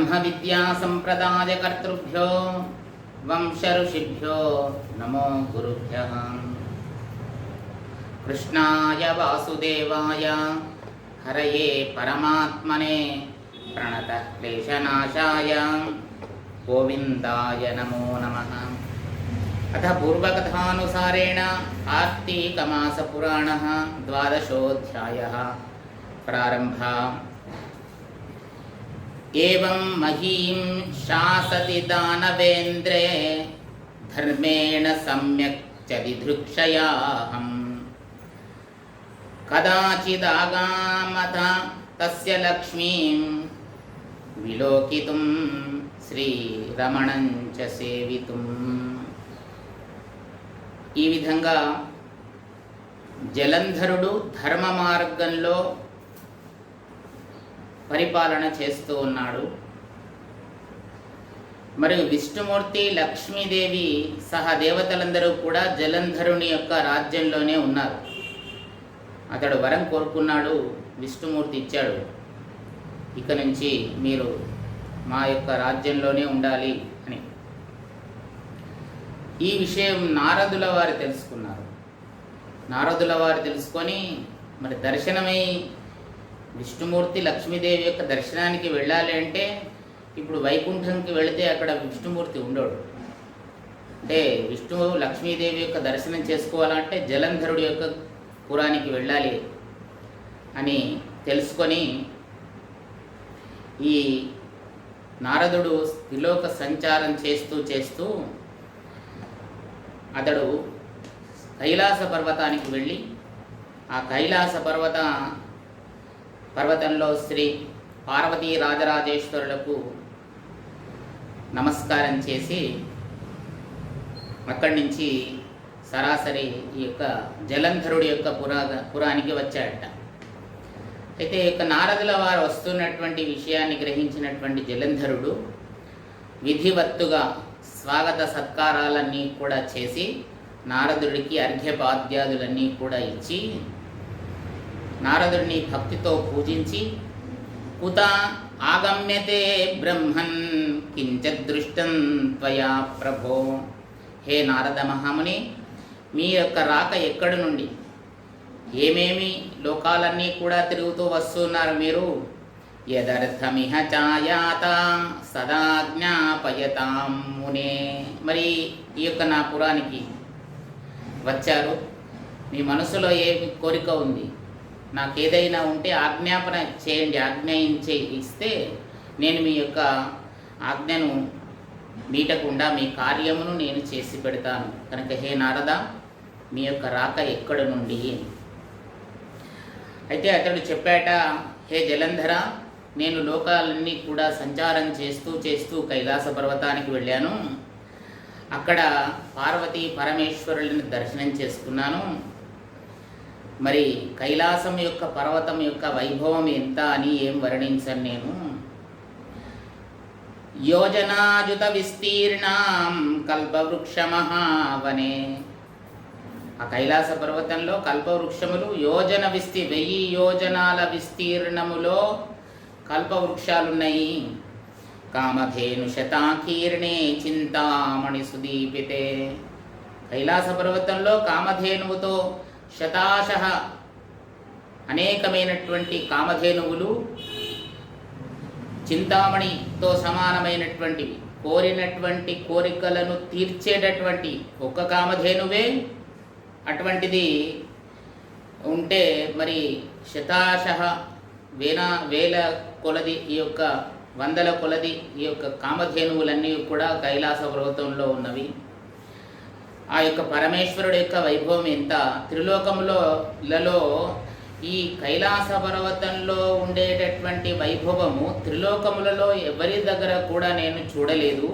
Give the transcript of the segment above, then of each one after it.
ब्रह्मविद्यासम्प्रदायकर्तृभ्यो वंशऋषिभ्यो नमो गुरुभ्यः। कृष्णाय वासुदेवाय हरये परमात्मने प्रणतः क्लेशनाशाय गोविन्दाय नमो नमः। अथ पूर्वकथानुसारेण आर्तिकमासपुराणः द्वादशोऽध्यायः। प्रारम्भः एवं महीं शासति दानवेन्द्रे धर्मेण सम्यक् चदिधृक्षयाहम् कदाचिदागामथ तस्य लक्ष्मीं विलोकितुं శ్రీరమణం చ సేవితుం ఈ విధంగా జలంధరుడు ధర్మ మార్గంలో పరిపాలన చేస్తూ ఉన్నాడు. మరియు విష్ణుమూర్తి లక్ష్మీదేవి సహా దేవతలందరూ కూడా జలంధరుని యొక్క రాజ్యంలోనే ఉన్నారు. అతడు వరం కోరుకున్నాడు విష్ణుమూర్తి ఇచ్చాడు. ఇక నుంచి మీరు మా యొక్క రాజ్యంలోనే ఉండాలి అని. ఈ విషయం నారదుల వారు తెలుసుకున్నారు. నారదుల వారు తెలుసుకొని మరి దర్శనమై విష్ణుమూర్తి లక్ష్మీదేవి యొక్క దర్శనానికి వెళ్ళాలి అంటే ఇప్పుడు వైకుంఠంకి వెళితే అక్కడ విష్ణుమూర్తి ఉండడు. అంటే విష్ణువు లక్ష్మీదేవి యొక్క దర్శనం చేసుకోవాలంటే జలంధరుడి యొక్క పురానికి వెళ్ళాలి అని తెలుసుకొని ఈ నారదుడు త్రిలోక సంచారం చేస్తూ చేస్తూ అతడు కైలాస పర్వతానికి వెళ్ళి ఆ కైలాస పర్వత పర్వతంలో శ్రీ పార్వతీ రాజరాజేశ్వరులకు నమస్కారం చేసి అక్కడి నుంచి సరాసరి ఈ యొక్క జలంధరుడి యొక్క పురాగ పురానికి వచ్చాడట. అయితే ఈ యొక్క నారదుల వారు వస్తున్నటువంటి విషయాన్ని గ్రహించినటువంటి జలంధరుడు విధివత్తుగా స్వాగత సత్కారాలన్నీ కూడా చేసి నారదుడికి అర్ఘ్యపాద్యాదులన్నీ కూడా ఇచ్చి నారదుడిని భక్తితో పూజించి కుత ఆగమ్యతే బ్రహ్మన్ కించదృష్టం త్వయా ప్రభో. హే నారద మహాముని మీ యొక్క రాక ఎక్కడి నుండి? ఏమేమి లోకాలన్నీ కూడా తిరుగుతూ వస్తున్నారు మీరు? యదర్థమిహ ఛాయాత సదా జ్ఞాపయతాం మునే. మరి ఈ యొక్క నా పురానికి వచ్చారు. మీ మనసులో ఏ కోరిక ఉంది? నాకు ఏదైనా ఉంటే ఆజ్ఞాపన చేయండి ఆజ్ఞాయించే ఇస్తే నేను మీ యొక్క ఆజ్ఞను మీటకుండా మీ కార్యమును నేను చేసి పెడతాను. కనుక హే నారద మీ యొక్క రాక ఎక్కడ నుండి? అయితే అతడు చెప్పాట హే జలంధర నేను లోకాలన్నీ కూడా సంచారం చేస్తూ చేస్తూ కైలాస పర్వతానికి వెళ్ళాను. అక్కడ పార్వతీ పరమేశ్వరులను దర్శనం చేసుకున్నాను. మరి కైలాసం యొక్క పర్వతం యొక్క వైభవం ఎంత అని ఏం వర్ణించను నేను? యోజనాయుత విస్తీర్ణం కల్పవృక్ష మహావనే ఆ కైలాస పర్వతంలో కల్పవృక్షములు యోజన విస్తీ వెయ్యి యోజనాల విస్తీర్ణములో కల్పవృక్షాలున్నాయి. కామధేను శతాకీర్ణే చింతామణి సుదీపితే. కైలాస పర్వతంలో కామధేనువుతో శతాశ అనేకమైనటువంటి కామధేనువులు చింతామణితో సమానమైనటువంటివి కోరినటువంటి కోరికలను తీర్చేటటువంటి ఒక్క కామధేనువే. అటువంటిది ఉంటే మరి శతాశ వేల వేల కొలది ఈ యొక్క వందల కొలది ఈ యొక్క కామధేనువులన్నీ కూడా కైలాస పర్వతంలో ఉన్నవి. ఆ యొక్క పరమేశ్వరుడు యొక్క వైభవం ఎంత? త్రిలోకములోలలో ఈ కైలాస పర్వతంలో ఉండేటటువంటి వైభవము త్రిలోకములలో ఎవరి దగ్గర కూడా నేను చూడలేదు.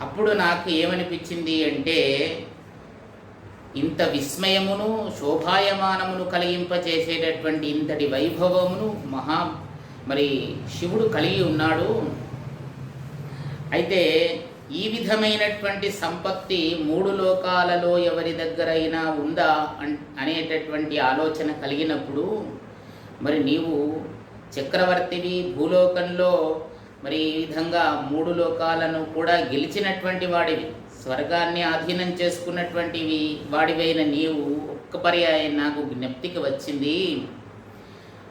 అప్పుడు నాకు ఏమనిపించింది అంటే ఇంత విస్మయమును శోభాయమానమును కలిగింపచేసేటటువంటి ఇంతటి వైభవమును మహా మరి శివుడు కలిగి ఉన్నాడు. అయితే ఈ విధమైనటువంటి సంపత్తి మూడు లోకాలలో ఎవరి దగ్గరైనా ఉందా అనేటటువంటి ఆలోచన కలిగినప్పుడు మరి నీవు చక్రవర్తివి భూలోకంలో మరి ఈ విధంగా మూడు లోకాలను కూడా గెలిచినటువంటి వాడివి స్వర్గాన్ని అధీనం చేసుకున్నటువంటివి వాడివైన నీవు ఒక్క పర్యాయం నాకు జ్ఞప్తికి వచ్చింది.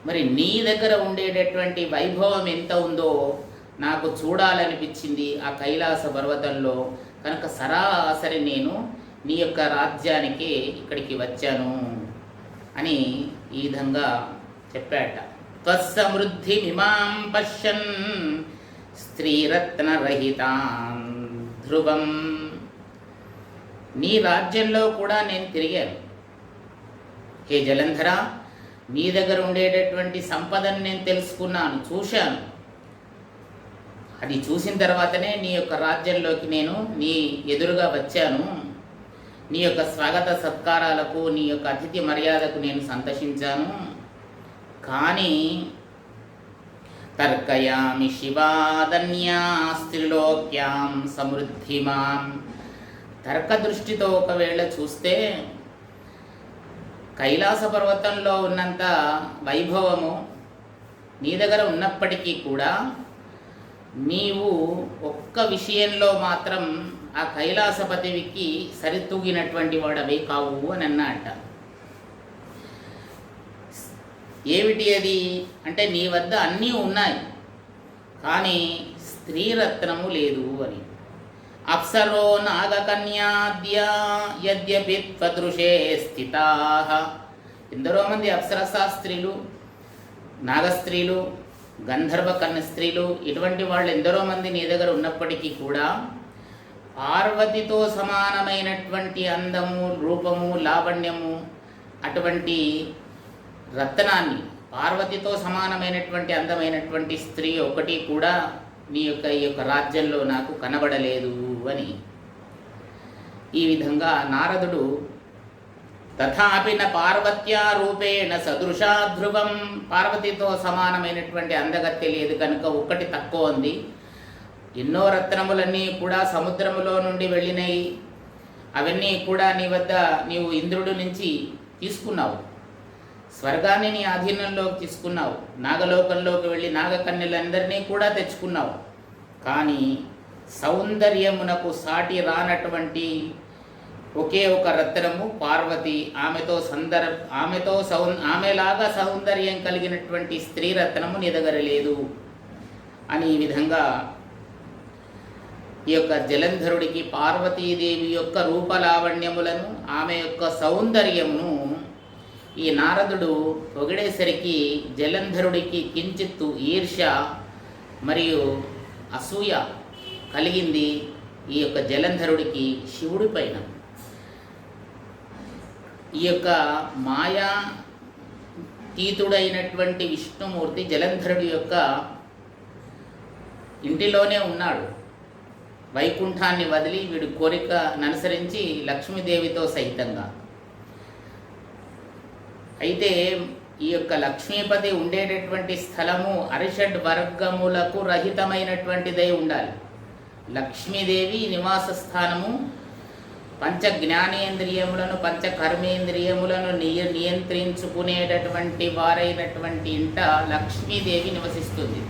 మరి నీ దగ్గర ఉండేటటువంటి వైభవం ఎంత ఉందో నాకు చూడాలనిపించింది ఆ కైలాస పర్వతంలో. కనుక సరాసరి నేను నీ యొక్క రాజ్యానికి ఇక్కడికి వచ్చాను అని ఈ విధంగా చెప్పాట. త్వసమృద్ధి మిమాం పశ్యన్ స్త్రీరత్నరహితాం ధ్రువం. నీ రాజ్యంలో కూడా నేను తిరిగాను. హే జలంధర నీ దగ్గర ఉండేటటువంటి సంపదను నేను తెలుసుకున్నాను చూశాను. అది చూసిన తర్వాతనే నీ యొక్క రాజ్యంలోకి నేను నీ ఎదురుగా వచ్చాను. నీ యొక్క స్వాగత సత్కారాలకు నీ యొక్క అతిథి మర్యాదకు నేను సంతోషించాను. కానీ తర్కయామి శివాదన్యాస్త్రిలోక్యాం సమృద్ధిమాం. తర్క దృష్టితో ఒకవేళ చూస్తే కైలాస పర్వతంలో ఉన్నంత వైభవము నీ దగ్గర ఉన్నప్పటికీ కూడా నీవు ఒక్క విషయంలో మాత్రం ఆ కైలాసపతివికి సరితూగినటువంటి వాడవే కావు అని అన్న అంట. ఏమిటి అది? అంటే నీ వద్ద అన్నీ ఉన్నాయి. కానీ స్త్రీరత్నము లేదు అని. అప్సరో నాగకన్యాద్య యద్యపి త్వదృశే స్థితా. ఎందరో మంది అప్సరసా స్త్రీలు నాగస్త్రీలు గంధర్వ కన్న స్త్రీలు ఇటువంటి వాళ్ళు ఎందరో మంది నీ దగ్గర ఉన్నప్పటికీ కూడా పార్వతితో సమానమైనటువంటి అందము రూపము లావణ్యము అటువంటి రత్నాన్ని పార్వతితో సమానమైనటువంటి అందమైనటువంటి స్త్రీ ఒకటి కూడా నీ యొక్క ఈ యొక్క రాజ్యంలో నాకు కనబడలేదు అని ఈ విధంగా నారదుడు తథాపి న పార్వత్యా రూపేణ సదృశా ధ్రువం. పార్వతితో సమానమైనటువంటి అందగత్తె లేదు కనుక ఒక్కటి తక్కువ ఉంది. ఎన్నో రత్నములన్నీ కూడా సముద్రములో నుండి వెళ్ళినాయి. అవన్నీ కూడా నీ వద్ద నీవు ఇంద్రుడి నుంచి తీసుకున్నావు. స్వర్గాన్ని నీ ఆధీనంలోకి తీసుకున్నావు. నాగలోకంలోకి వెళ్ళి నాగకన్యలందరినీ కూడా తెచ్చుకున్నావు. కానీ సౌందర్యమునకు సాటి రానటువంటి ఒకే ఒక రత్నము పార్వతి. ఆమెతో సందర్ ఆమెతో సౌ ఆమెలాగా సౌందర్యం కలిగినటువంటి స్త్రీ రత్నము నీ దగ్గర లేదు. అని ఈ విధంగా ఈ యొక్క జలంధరుడికి పార్వతీదేవి యొక్క రూపలావణ్యములను ఆమె యొక్క సౌందర్యమును ఈ నారదుడు పొగిడేసరికి జలంధరుడికి కించిత్తు ఈర్ష్య మరియు అసూయ కలిగింది ఈ యొక్క జలంధరుడికి శివుడి పైన. ఈ యొక్క మాయా తీతుడైనటువంటి విష్ణుమూర్తి జలంధరుడి యొక్క ఇంటిలోనే ఉన్నాడు. వైకుంఠాన్ని వదిలి వీడు కోరిక అనుసరించి లక్ష్మీదేవితో సహితంగా అయితే ఈ యొక్క లక్ష్మీపతి ఉండేటటువంటి స్థలము అరిషడ్ వర్గములకు రహితమైనటువంటిదై ఉండాలి. లక్ష్మీదేవి నివాస స్థానము పంచ జ్ఞానేంద్రియములను పంచ కర్మేంద్రియములను నియ నియంత్రించుకునేటటువంటి వారైనటువంటి ఇంట లక్ష్మీదేవి నివసిస్తుంది.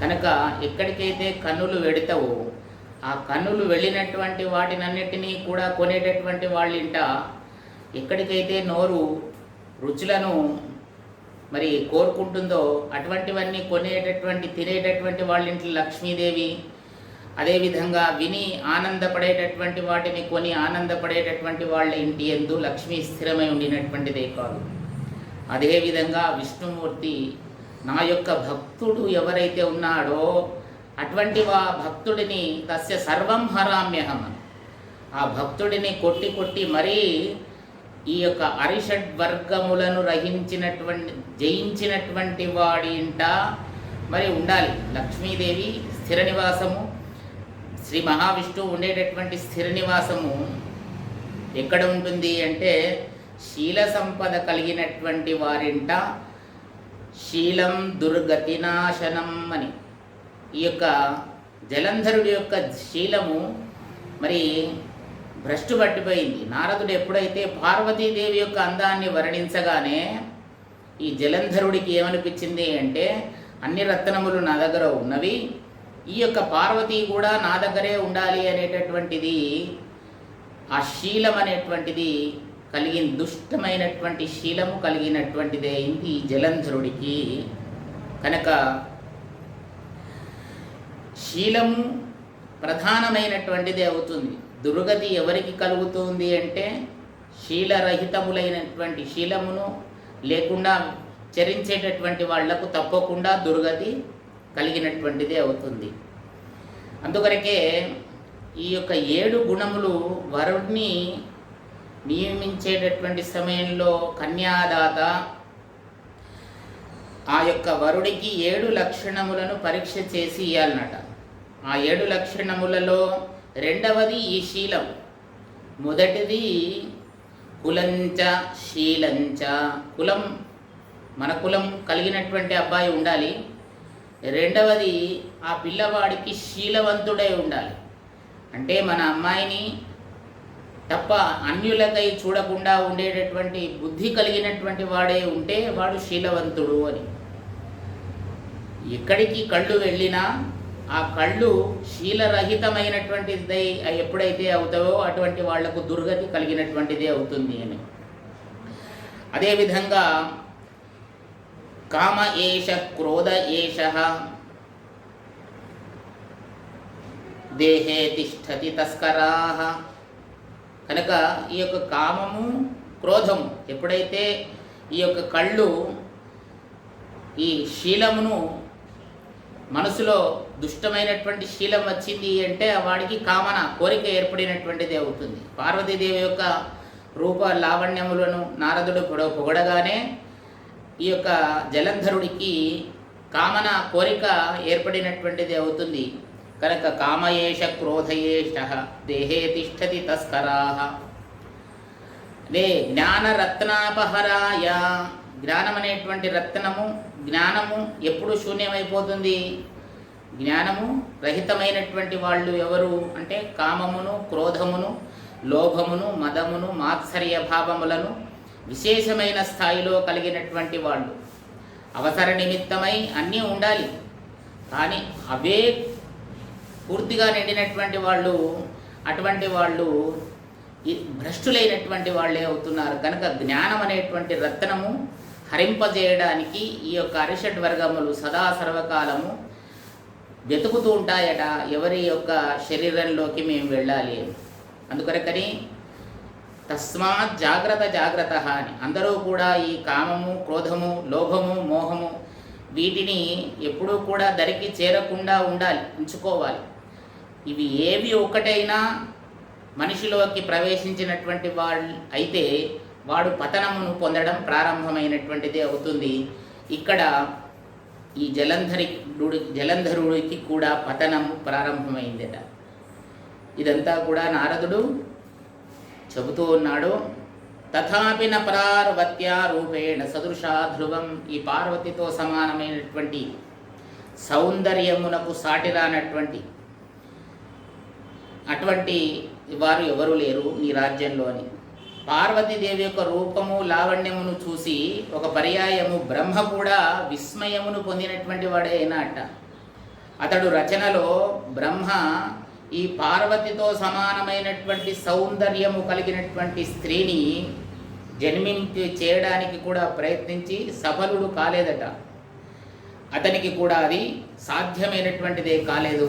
కనుక ఎక్కడికైతే కన్నులు వెడతావో ఆ కన్నులు వెళ్ళినటువంటి వాటినన్నిటినీ కూడా కొనేటటువంటి వాళ్ళ ఇంట ఎక్కడికైతే నోరు రుచులను మరి కోరుకుంటుందో అటువంటివన్నీ కొనేటటువంటి తినేటటువంటి వాళ్ళ ఇంట్లో లక్ష్మీదేవి అదేవిధంగా విని ఆనందపడేటటువంటి వాటిని కొని ఆనందపడేటటువంటి వాళ్ళ ఇంటి ఎందు లక్ష్మీ స్థిరమై ఉండినటువంటిదే కాదు. అదేవిధంగా విష్ణుమూర్తి నా యొక్క భక్తుడు ఎవరైతే ఉన్నాడో అటువంటి వా భక్తుడిని తస్య సర్వం హరామ్యహం ఆ భక్తుడిని కొట్టి కొట్టి మరీ ఈ యొక్క అరిషడ్ వర్గములను రహించినటువంటి జయించినటువంటి వాడి ఇంట మరి ఉండాలి. లక్ష్మీదేవి స్థిర నివాసము శ్రీ మహావిష్ణువు ఉండేటటువంటి స్థిర నివాసము ఎక్కడ ఉంటుంది అంటే శీల సంపద కలిగినటువంటి వారింట శీలం దుర్గతినాశనం అని. ఈ యొక్క జలంధరుడి యొక్క శీలము మరి భ్రష్టు పట్టిపోయింది. నారదుడు ఎప్పుడైతే పార్వతీదేవి యొక్క అందాన్ని వర్ణించగానే ఈ జలంధరుడికి ఏమనిపించింది అంటే అన్ని రత్నములు నా దగ్గర ఉన్నవి ఈ యొక్క పార్వతి కూడా నా దగ్గరే ఉండాలి అనేటటువంటిది ఆ శీలం అనేటువంటిది కలిగిన దుష్టమైనటువంటి శీలము కలిగినటువంటిదే అయింది ఈ జలంధరుడికి. కనుక శీలము ప్రధానమైనటువంటిది అవుతుంది. దుర్గతి ఎవరికి కలుగుతుంది అంటే శీలరహితములైనటువంటి శీలమును లేకుండా చరించేటటువంటి వాళ్ళకు తప్పకుండా దుర్గతి కలిగినటువంటిదే అవుతుంది. అందుకొరకే ఈ యొక్క ఏడు గుణములు వరుణ్ణి నియమించేటటువంటి సమయంలో కన్యాదాత ఆ యొక్క వరుడికి ఏడు లక్షణములను పరీక్ష చేసి ఇవ్వాలన్నట ఆ ఏడు లక్షణములలో రెండవది ఈ శీలం. మొదటిది కులంచ శీలంచ. కులం మన కులం కలిగినటువంటి అబ్బాయి ఉండాలి. రెండవది ఆ పిల్లవాడికి శీలవంతుడై ఉండాలి. అంటే మన అమ్మాయిని తప్ప అన్యులకై చూడకుండా ఉండేటటువంటి బుద్ధి కలిగినటువంటి వాడే ఉంటే వాడు శీలవంతుడు అని. ఎక్కడికి కళ్ళు వెళ్ళినా ఆ కళ్ళు శీలరహితమైనటువంటిది ఎప్పుడైతే అవుతావో అటువంటి వాళ్ళకు దుర్గతి కలిగినటువంటిదే అవుతుంది అని. అదేవిధంగా కామ ఏష క్రోధ ఏష దేహే తిష్టతి తస్కరా కనుక ఈ యొక్క కామము క్రోధము ఎప్పుడైతే ఈ యొక్క కళ్ళు ఈ శీలమును మనసులో దుష్టమైనటువంటి శీలం వచ్చింది అంటే వాడికి కామన కోరిక ఏర్పడినటువంటిది అవుతుంది. పార్వతీదేవి యొక్క రూప లావణ్యములను నారదుడు పొగడగానే ఈ యొక్క జలంధరుడికి కామన కోరిక ఏర్పడినటువంటిది అవుతుంది. కనుక కామయేష క్రోధయేష దేహే తిష్టతి తస్కరా. అదే జ్ఞానరత్నాపహరాయ. జ్ఞానం అనేటువంటి రత్నము జ్ఞానము ఎప్పుడు శూన్యమైపోతుంది? జ్ఞానము రహితమైనటువంటి వాళ్ళు ఎవరు? అంటే కామమును క్రోధమును లోభమును మదమును మాత్సర్య భావములను విశేషమైన స్థాయిలో కలిగినటువంటి వాళ్ళు. అవసర నిమిత్తమై అన్నీ ఉండాలి. కానీ అవే పూర్తిగా నిండినటువంటి వాళ్ళు అటువంటి వాళ్ళు భ్రష్టులైనటువంటి వాళ్ళే అవుతున్నారు. కనుక జ్ఞానం అనేటువంటి రత్నము హరింపజేయడానికి ఈ యొక్క అరిషడ్ వర్గములు సదా సర్వకాలము వెతుకుతూ ఉంటాయట ఎవరి యొక్క శరీరంలోకి మేము వెళ్ళాలి అందుకొరకని తస్మాత్ జాగ్రత్త జాగ్రత్త అని. అందరూ కూడా ఈ కామము క్రోధము లోభము మోహము వీటిని ఎప్పుడూ కూడా దరికి చేరకుండా ఉండాలి ఉంచుకోవాలి. ఇవి ఏవి ఒకటైనా మనిషిలోకి ప్రవేశించినటువంటి వాళ్ళు అయితే వాడు పతనమును పొందడం ప్రారంభమైనటువంటిదే అవుతుంది. ఇక్కడ ఈ జలంధరి జలంధరుడికి కూడా పతనము ప్రారంభమైందట. ఇదంతా కూడా నారదుడు చెబుతూ ఉన్నాడు తథాపిన న రూపేణ సదృశా ధ్రువం ఈ పార్వతితో సమానమైనటువంటి సౌందర్యమునకు సాటిరానటువంటి అటువంటి వారు ఎవరు లేరు నీ రాజ్యంలోని. పార్వతీదేవి యొక్క రూపము లావణ్యమును చూసి ఒక పర్యాయము బ్రహ్మ కూడా విస్మయమును పొందినటువంటి వాడే అయినట్ట అతడు రచనలో బ్రహ్మ ఈ పార్వతితో సమానమైనటువంటి సౌందర్యము కలిగినటువంటి స్త్రీని జన్మించి చేయడానికి కూడా ప్రయత్నించి సఫలుడు కాలేదట. అతనికి కూడా అది సాధ్యమైనటువంటిదే కాలేదు.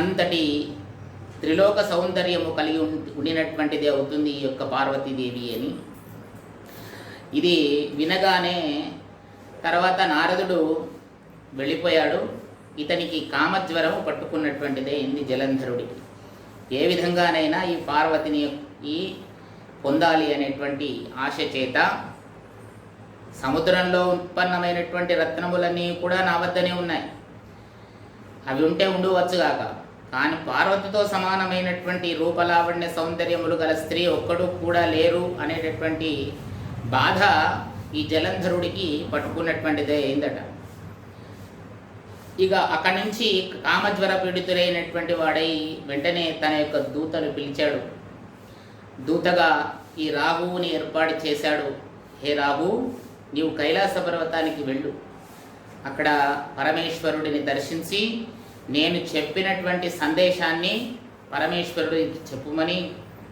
అంతటి త్రిలోక సౌందర్యము కలిగి ఉండినటువంటిదే ఉండినటువంటిది అవుతుంది ఈ యొక్క పార్వతీదేవి అని. ఇది వినగానే తర్వాత నారదుడు వెళ్ళిపోయాడు. ఇతనికి కామజ్వరము పట్టుకున్నటువంటిదే ఇంది జలంధరుడికి ఏ విధంగానైనా ఈ పార్వతిని ఈ పొందాలి అనేటువంటి ఆశ చేత సముద్రంలో ఉత్పన్నమైనటువంటి రత్నములన్నీ కూడా నా వద్దనే ఉన్నాయి. అవి ఉంటే ఉండవచ్చుగాక కానీ పార్వతితో సమానమైనటువంటి రూపలావణ్య సౌందర్యములు గల స్త్రీ ఒక్కడు కూడా లేరు అనేటటువంటి బాధ ఈ జలంధరుడికి పట్టుకున్నటువంటిదే అయిందట. ఇక అక్కడి నుంచి కామజ్వర పీడితులైనటువంటి వాడై వెంటనే తన యొక్క దూతను పిలిచాడు. దూతగా ఈ రాహువుని ఏర్పాటు చేశాడు. హే రాహు నీవు కైలాస పర్వతానికి వెళ్ళు. అక్కడ పరమేశ్వరుడిని దర్శించి నేను చెప్పినటువంటి సందేశాన్ని పరమేశ్వరుడు చెప్పుమని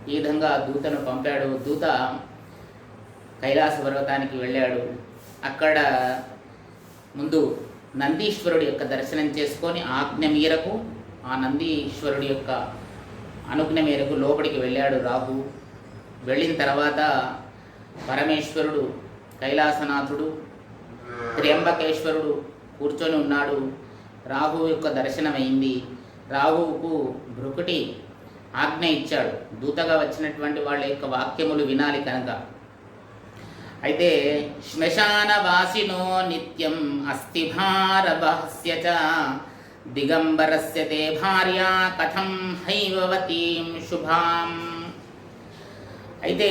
ఈ విధంగా దూతను పంపాడు. దూత కైలాస పర్వతానికి వెళ్ళాడు. అక్కడ ముందు నందీశ్వరుడి యొక్క దర్శనం చేసుకొని ఆజ్ఞ మేరకు ఆ నందీశ్వరుడి యొక్క అనుజ్ఞ మేరకు లోపలికి వెళ్ళాడు రాహు. వెళ్ళిన తర్వాత పరమేశ్వరుడు కైలాసనాథుడు త్ర్యంబకేశ్వరుడు కూర్చొని ఉన్నాడు. రాహు యొక్క దర్శనమైంది. రాహువుకు భృకుటి ఆజ్ఞ ఇచ్చాడు. దూతగా వచ్చినటువంటి వాళ్ళ యొక్క వాక్యములు వినాలి కనుక. అయితే శ్మశానవాసినో నిత్యం అస్థిభారభస్య చ. దిగంబరస్య తే భార్య కథం హైవవతీం శుభాం. అయితే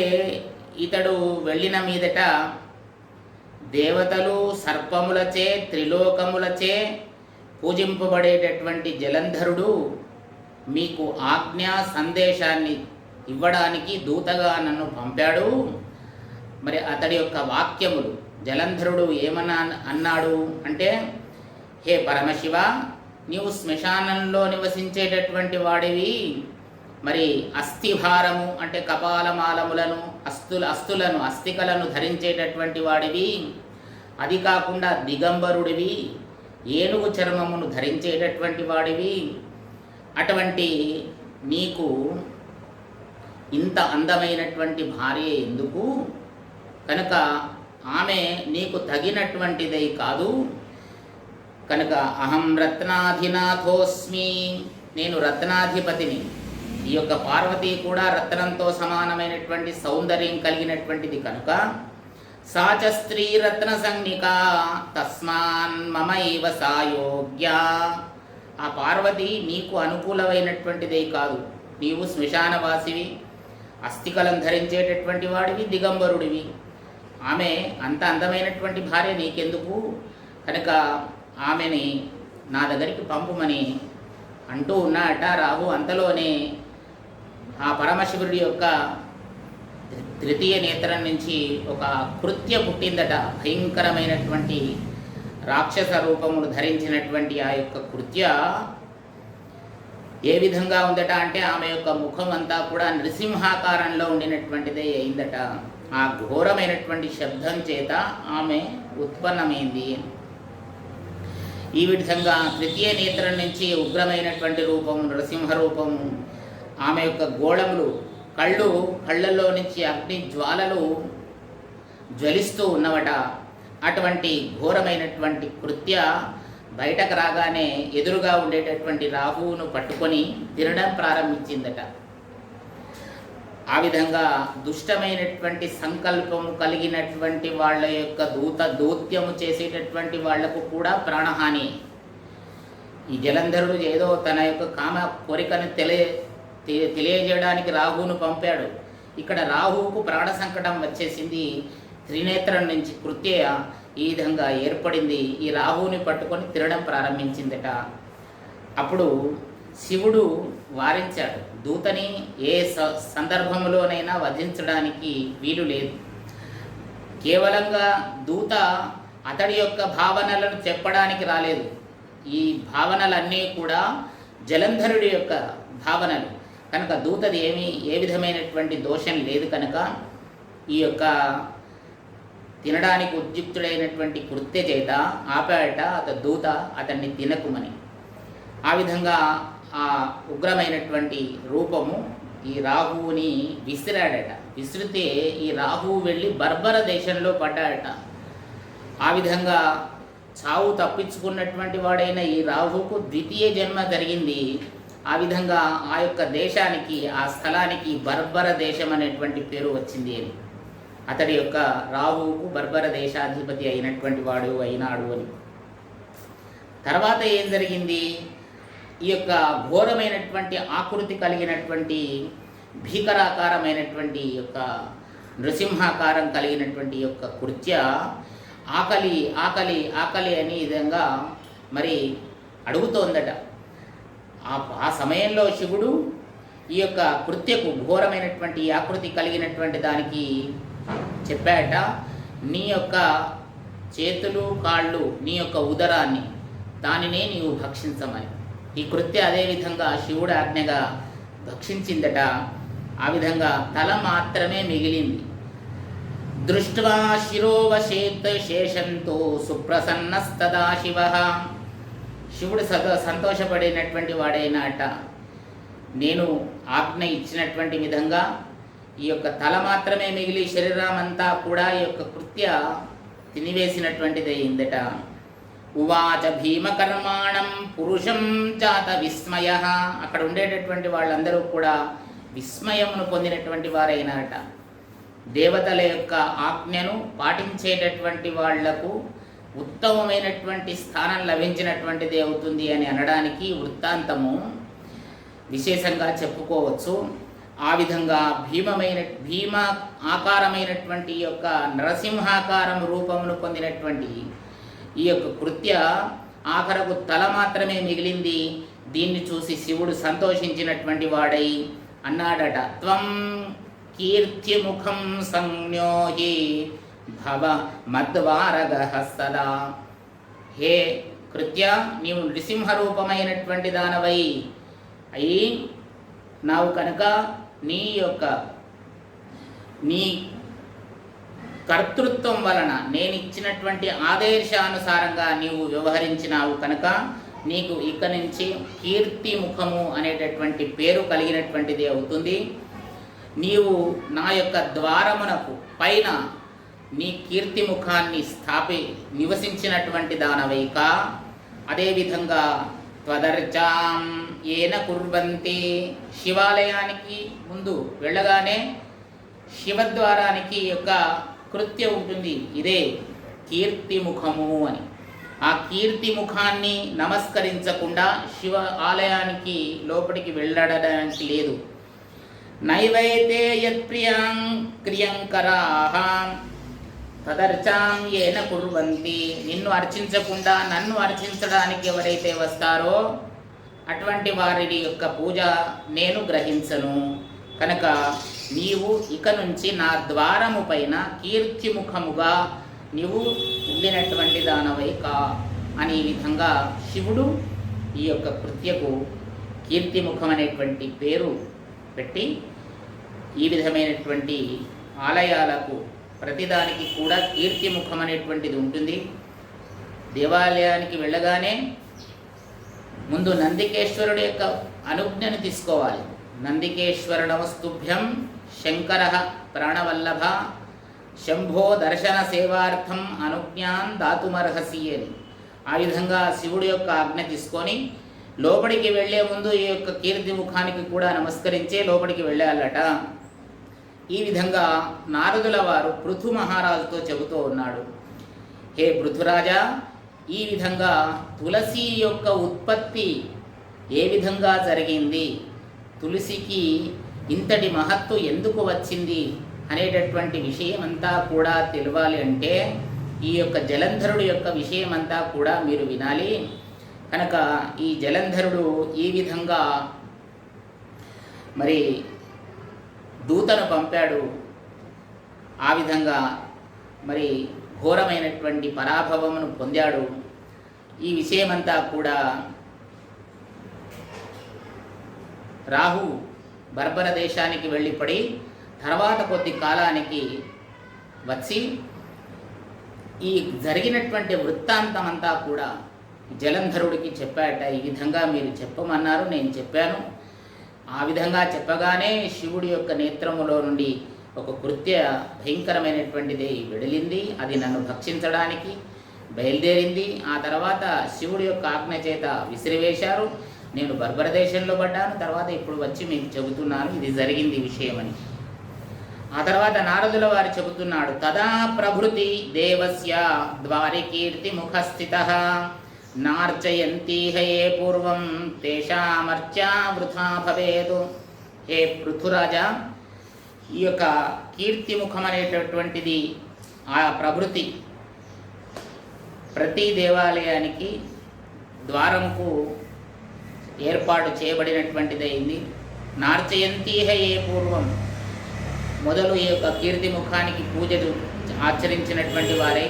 ఇతడు వెళ్ళిన మీదట దేవతలు సర్పములచే త్రిలోకములచే పూజింపబడేటటువంటి జలంధరుడు మీకు ఆజ్ఞా సందేశాన్ని ఇవ్వడానికి దూతగా నన్ను పంపాడు. మరి అతడి యొక్క వాక్యములు. జలంధరుడు ఏమన్నా అన్నాడు అంటే హే పరమశివ నీవు శ్మశానంలో నివసించేటటువంటి వాడివి. మరి అస్థిభారము అంటే కపాలమాలములను అస్తుల అస్తులను అస్థికలను ధరించేటటువంటి వాడివి. అది కాకుండా దిగంబరుడివి. ఏనుగు చర్మమును ధరించేటటువంటి వాడివి. అటువంటి నీకు ఇంత అందమైనటువంటి భార్య ఎందుకు? కనుక ఆమె నీకు తగినటువంటిదై కాదు. కనుక అహం రత్నాధినాథోస్మి నేను రత్నాధిపతిని. ఈ యొక్క పార్వతి కూడా రత్నంతో సమానమైనటువంటి సౌందర్యం కలిగినటువంటిది కనుక సాచ స్త్రీ రత్న సంజ్ఞిక తస్మాన్ మమ ఇవ సాయోగ్య. ఆ పార్వతి నీకు అనుకూలమైనటువంటిదే కాదు. నీవు శ్మశానవాసివి అస్థికలం ధరించేటటువంటి వాడివి దిగంబరుడివి. ఆమె అంత అందమైనటువంటి భార్య నీకెందుకు? కనుక ఆమెని నా దగ్గరికి పంపుమని అంటూ ఉన్నాట రాహు. అంతలోనే ఆ పరమశివుడి యొక్క తృతీయ నేత్రం నుంచి ఒక కృత్య పుట్టిందట. భయంకరమైనటువంటి రాక్షస రూపమును ధరించినటువంటి ఆ యొక్క కృత్య ఏ విధంగా ఉందట అంటే ఆమె యొక్క ముఖం అంతా కూడా నృసింహాకారంలో ఉండినటువంటిదే అయిందట. ఆ ఘోరమైనటువంటి శబ్దం చేత ఆమె ఉత్పన్నమైంది. ఈ విధంగా తృతీయ నేత్రం నుంచి ఉగ్రమైనటువంటి రూపము నరసింహ రూపము ఆమె యొక్క గోళములు కళ్ళు కళ్ళల్లో నుంచి అగ్ని జ్వాలలు జ్వలిస్తూ ఉన్నవట. అటువంటి ఘోరమైనటువంటి కృత్య బయటకు రాగానే ఎదురుగా ఉండేటటువంటి రాహువును పట్టుకొని తినడం ప్రారంభించిందట. ఆ విధంగా దుష్టమైనటువంటి సంకల్పము కలిగినటువంటి వాళ్ళ యొక్క దూత దౌత్యము చేసేటటువంటి వాళ్ళకు కూడా ప్రాణహాని. ఈ జలంధరుడు ఏదో తన యొక్క కామ కోరికను తెలియ తె- తెలియజేయడానికి రాహువును పంపాడు. ఇక్కడ రాహువుకు ప్రాణ సంకటం వచ్చేసింది. త్రినేత్రం నుంచి కృత్య ఈ విధంగా ఏర్పడింది. ఈ రాహువుని పట్టుకొని తినడం ప్రారంభించిందట. అప్పుడు శివుడు వారించాడు. దూతని ఏ స- సందర్భంలోనైనా వధించడానికి వీలు లేదు. కేవలంగా దూత అతడి యొక్క భావనలను చెప్పడానికి రాలేదు. ఈ భావనలన్నీ కూడా జలంధరుడి యొక్క భావనలు. కనుక దూతది ఏమి ఏ విధమైనటువంటి దోషం లేదు కనుక ఈ యొక్క తినడానికి ఉద్యుక్తుడైనటువంటి కృత్య చేత ఆపాడట అత దూత అతన్ని తినకుమని. ఆ విధంగా ఆ ఉగ్రమైనటువంటి రూపము ఈ రాహువుని విసిరాడట. విసిరితే ఈ రాహువు వెళ్ళి బర్బర దేశంలో పడ్డాడట. ఆ విధంగా చావు తప్పించుకున్నటువంటి వాడైన ఈ రాహువుకు ద్వితీయ జన్మ జరిగింది. ఆ విధంగా ఆ యొక్క దేశానికి ఆ స్థలానికి బర్బర దేశం అనేటువంటి పేరు వచ్చింది అని. అతడి యొక్క రాహువుకు బర్బర దేశాధిపతి అయినటువంటి వాడు అయినాడు అని. తర్వాత ఏం జరిగింది? ఈ యొక్క ఘోరమైనటువంటి ఆకృతి కలిగినటువంటి భీకరాకారమైనటువంటి ఈ యొక్క నృసింహాకారం కలిగినటువంటి ఈ యొక్క కృత్య ఆకలి ఆకలి ఆకలి అని విధంగా మరి అడుగుతోందట. ఆ ఆ సమయంలో శివుడు ఈ యొక్క కృత్యకు ఘోరమైనటువంటి ఆకృతి కలిగినటువంటి దానికి చెప్పాట నీ యొక్క చేతులు కాళ్ళు నీ యొక్క ఉదరాన్ని దానినే నీవు భక్షించమని. ఈ కృత్య అదేవిధంగా శివుడు ఆజ్ఞగా భక్షించిందట ఆ విధంగా తల మాత్రమే మిగిలింది. దృష్ట్వా శిరోవశేత్ శేషంతో సుప్రసన్నస్తదా శివ. శివుడు సద సంతోషపడినటువంటి వాడైనట. నేను ఆజ్ఞ ఇచ్చినటువంటి విధంగా ఈ యొక్క తల మాత్రమే మిగిలి శరీరం అంతా కూడా ఈ యొక్క కృత్య తినివేసినటువంటిది అయిందట ఉవాచ భీమకర్మాణం పురుషం జాత విస్మయ. అక్కడ ఉండేటటువంటి వాళ్ళందరూ కూడా విస్మయమును పొందినటువంటి వారైనారట. దేవతల యొక్క ఆజ్ఞను పాటించేటటువంటి వాళ్ళకు ఉత్తమమైనటువంటి స్థానం లభించినటువంటిది అవుతుంది అని అనడానికి వృత్తాంతము విశేషంగా చెప్పుకోవచ్చు. ఆ విధంగా భీమమైన భీమ ఆకారమైనటువంటి యొక్క నరసింహాకారం రూపమును పొందినటువంటి ఈ యొక్క కృత్య ఆఖరకు తల మాత్రమే మిగిలింది. దీన్ని చూసి శివుడు సంతోషించినటువంటి వాడై అన్నాడట త్వం కీర్తిముఖం సంజ్ఞోహి భవ మద్వారగహ సదా. హే కృత్య నీవు నృసింహరూపమైనటువంటి దానవై అయి నావు కనుక నీ యొక్క నీ కర్తృత్వం వలన నేను ఇచ్చినటువంటి ఆదేశానుసారంగా నీవు వ్యవహరించినావు కనుక నీకు ఇక నుంచి కీర్తి ముఖము అనేటటువంటి పేరు కలిగినటువంటిది అవుతుంది. నీవు నా యొక్క ద్వారమునకు పైన నీ కీర్తి ముఖాన్ని స్థాపి నివసించినటువంటి దానవైక. అదేవిధంగా త్వదర్చాం ఏన కుర్వంతి. శివాలయానికి ముందు వెళ్ళగానే శివద్వారానికి యొక్క కృత్య ఉంటుంది ఇదే కీర్తి ముఖము అని. ఆ కీర్తి ముఖాన్ని నమస్కరించకుండా శివ ఆలయానికి లోపలికి వెళ్ళడానికి లేదు. నైవైతే యత్ప్రియాం క్రియంకరాహ తదర్చాం ఏన కుర్వంతి. నిన్ను అర్చించకుండా నన్ను అర్చించడానికి ఎవరైతే వస్తారో అటువంటి వారి యొక్క పూజ నేను గ్రహించను. కనుక నీవు ఇక నుంచి నా ద్వారము పైన కీర్తిముఖముగా నీవు ఉండినటువంటి దానవై కా అని ఈ విధంగా శివుడు ఈ యొక్క కృత్యకు కీర్తిముఖం అనేటువంటి పేరు పెట్టి ఈ విధమైనటువంటి ఆలయాలకు ప్రతిదానికి కూడా కీర్తిముఖం అనేటువంటిది ఉంటుంది. దేవాలయానికి వెళ్ళగానే ముందు నందికేశ్వరుడు యొక్క అనుజ్ఞను తీసుకోవాలి. నందికేశ్వర నమస్తుభ్యం శంకర ప్రాణవల్లభ. శంభో దర్శన సేవార్థం అనుజ్ఞాన్ దాతుమర్హసి అని. ఆ విధంగా శివుడి యొక్క ఆజ్ఞ తీసుకొని లోపలికి వెళ్ళే ముందు ఈ యొక్క కీర్తి ముఖానికి కూడా నమస్కరించే లోపలికి వెళ్ళాలట. ఈ విధంగా నారదుల వారు పృథు మహారాజుతో చెబుతూ ఉన్నాడు. హే పృథురాజా ఈ విధంగా తులసి యొక్క ఉత్పత్తి ఏ విధంగా జరిగింది? తులసికి ఇంతటి మహత్తు ఎందుకు వచ్చింది అనేటటువంటి విషయం అంతా కూడా తెలియాలి అంటే ఈ యొక్క జలంధరుడు యొక్క విషయం అంతా కూడా మీరు వినాలి. కనుక ఈ జలంధరుడు ఈ విధంగా మరి దూతను పంపాడు ఆ విధంగా మరి ఘోరమైనటువంటి పరాభవమును పొందాడు ఈ విషయమంతా కూడా రాహు బర్బర దేశానికి వెళ్ళిపడి తర్వాత కొద్ది కాలానికి వచ్చి ఈ జరిగినటువంటి వృత్తాంతం అంతా కూడా జలంధరుడికి చెప్పాట ఈ విధంగా మీరు చెప్పమన్నారు నేను చెప్పాను. ఆ విధంగా చెప్పగానే శివుడి యొక్క నేత్రములో నుండి ఒక కృత్య భయంకరమైనటువంటిది వెడిలింది. అది నన్ను భక్షించడానికి బయలుదేరింది. ఆ తర్వాత శివుడి యొక్క ఆజ్ఞ చేత విసిరివేశారు. నేను బర్బర దేశంలో పడ్డాను తర్వాత ఇప్పుడు వచ్చి మీకు చెబుతున్నాను ఇది జరిగింది విషయమని ఆ తర్వాత నారదుల వారు చెబుతున్నాడు తదా ప్రభృతి దేవస్య ద్వారి కీర్తి ముఖస్థిత నార్చయంతీహ ఏ పూర్వం తేషామర్చా వృథా భవేదు హే పృథురాజా ఈ యొక్క కీర్తిముఖం అనేటటువంటిది ఆ ప్రభృతి ప్రతి దేవాలయానికి ద్వారంకు ఏర్పాటు చేయబడినటువంటిది అయింది నార్చయంతీహ ఏ పూర్వం మొదలు ఈ యొక్క కీర్తి ముఖానికి పూజలు ఆచరించినటువంటి వారే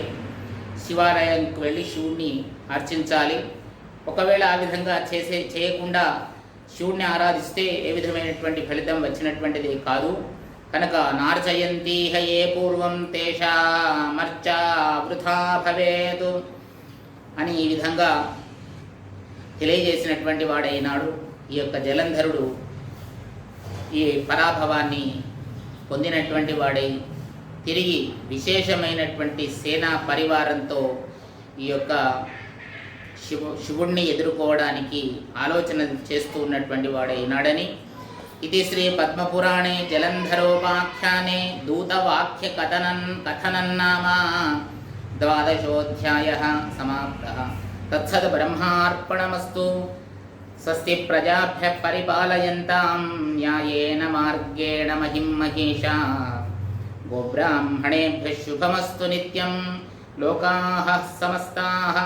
శివాలయానికి వెళ్ళి శివుణ్ణి అర్చించాలి. ఒకవేళ ఆ విధంగా చేసే చేయకుండా శివుణ్ణి ఆరాధిస్తే ఏ విధమైనటువంటి ఫలితం వచ్చినటువంటిది కాదు. కనుక నార్చయంతీహ ఏ పూర్వం తేషామర్చా వృథా భవేదు అని ఈ విధంగా తెలియజేసినటువంటి వాడైనాడు. ఈ యొక్క జలంధరుడు ఈ పరాభవాన్ని పొందినటువంటి వాడై తిరిగి విశేషమైనటువంటి సేనా పరివారంతో ఈ యొక్క శివు శివుణ్ణి ఎదుర్కోవడానికి ఆలోచన చేస్తూ ఉన్నటువంటి వాడైనాడని. ఇది శ్రీ పద్మపురాణే జలంధరోపాఖ్యానే దూతవాక్య కథనన్ కథనన్నామా ద్వాదశోధ్యాయ సమాప్త. తత్సద్ బ్రహ్మార్పణమస్తు స్వస్తి ప్రజాభ్య పరిపాలయంతాం న్యాయేన మార్గేణ మహిం మహిషా. గోబ్రాహ్మణేభ్య శుభమస్తు నిత్యం. లోకాః సమస్తాః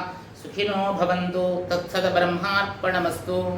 సుఖినో భవంతు. తత్సద్ బ్రహ్మార్పణమస్తు